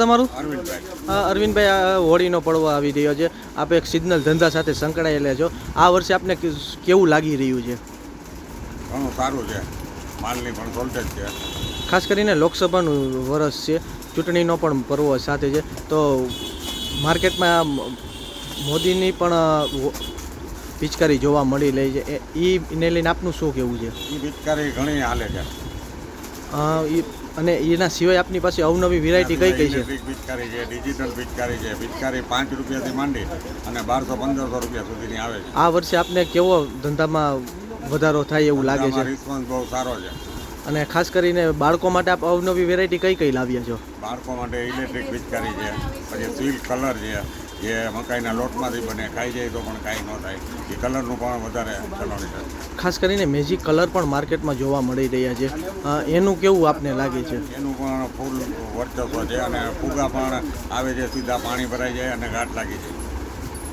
તમારું? અરવિંદભાઈ. હોળીનો પડવો આવી રહ્યો છે. આપ એક સિગ્નલ ધંધા સાથે સંકળાયેલા છો. આ વર્ષે આપને કેવું લાગી રહ્યું છે? ઘણું સારું છે. માલની પણ શોર્ટેજ છે. ખાસ કરીને લોકસભાનું વરસ છે. ચૂંટણીનો પણ પર્વ સાથે છે. તો માર્કેટમાં મોદીની પણ પિચકારી જોવા મળી રહી છે. એ એને લઈને આપનું શું કહેવું છે? એ પિચકારી ઘણી હાલે છે. અને એના સિવાય આપની પાસે અવનવી વેરાયટી કઈ કઈ છે? પિચકારી છે ડિજિટલ પિચકારી છે. પિચકારી પાંચ રૂપિયાથી માંડી અને બારસો પંદરસો રૂપિયા સુધીની આવે છે. આ વર્ષે આપને કેવો ધંધામાં વધારો થાય એવું લાગે છે? રિસ્પોન્સ બહુ સારો છે. અને ખાસ કરીને બાળકો માટે આપ અવનવી વેરાયટી કઈ કઈ લાવ્યા છો? બાળકો માટે ઇલેક્ટ્રિક પિચકારી છે પછી સિલ્ક કલર છે જે મકાઈના લોટમાંથી બને ખાઈ જાય તો પણ કાંઈ ન થાય. એ કલરનું પણ વધારે ચલણ છે ખાસ કરીને મેજિક કલર પણ માર્કેટમાં જોવા મળી રહ્યા છે. એનું કેવું આપને લાગે છે? એનું પણ ફૂલ વર્ચસ્વ છે અને ફૂગા પણ આવે છે સીધા પાણી ભરાઈ જાય અને ગાંઠ લાગી જાય.